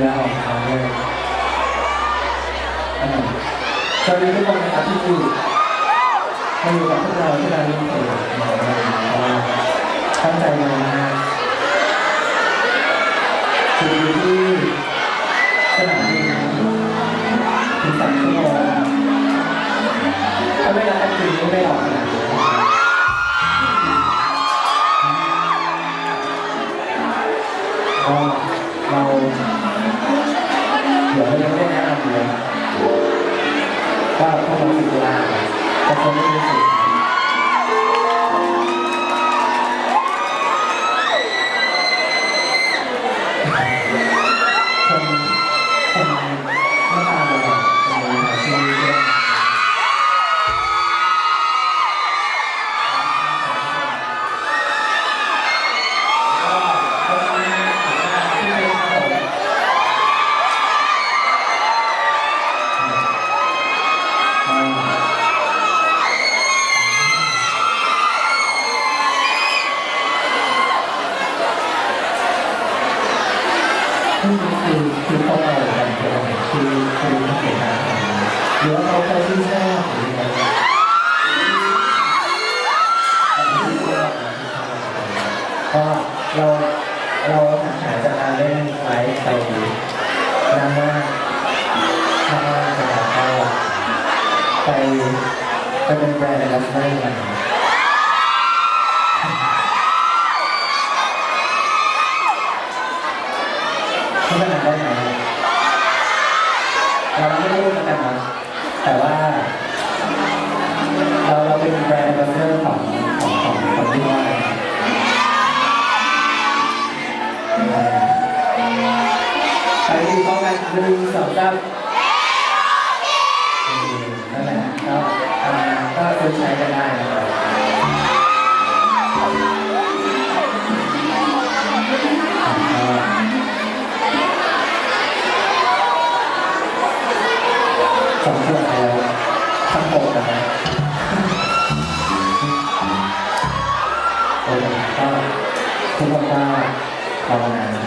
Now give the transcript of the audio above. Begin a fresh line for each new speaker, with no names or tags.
แล้วของเขาเลยสวัสดีทุกคนนะครับที่อยู่มาอยู่กับพวกเราที่เราเล่นเพลงตั้งใจมานคือที่สนามบินถึงสามชั่วโมงถ้าไม่รักกันจริงก็ไม่หลอกนะอ๋อ เราเดี๋ยวเรายังไม่แนะนำเลยก็พวกเราสิบล้านแต่คนไม่รู้สึกคนคน นี่คือคือพวกเรากันคือคือคือเหตุการณ์องเรเดี๋ยวเราไปที่แรกหรือยังก็เราเราหาจากการเล่นไลฟ์ไปนานมากนานมากนะครับก็ไปไปเป็นแบรนด์แอมบาสเดอร์กัน ที่มันได้ไหม เราไม่ได้รู้กันนะแต่ว่า เราเราเป็นแบรนด์บาสเดอร์ของของของของที่ว่าไปดูพร้อมกันหนึ่งสองสามนั่นแหละก็อ่าก็ซื้อใช้กันได้ สองส่อนแล้วทั้งหมดนะฮะโอ้ยก็ทุกคนก็ภาวนา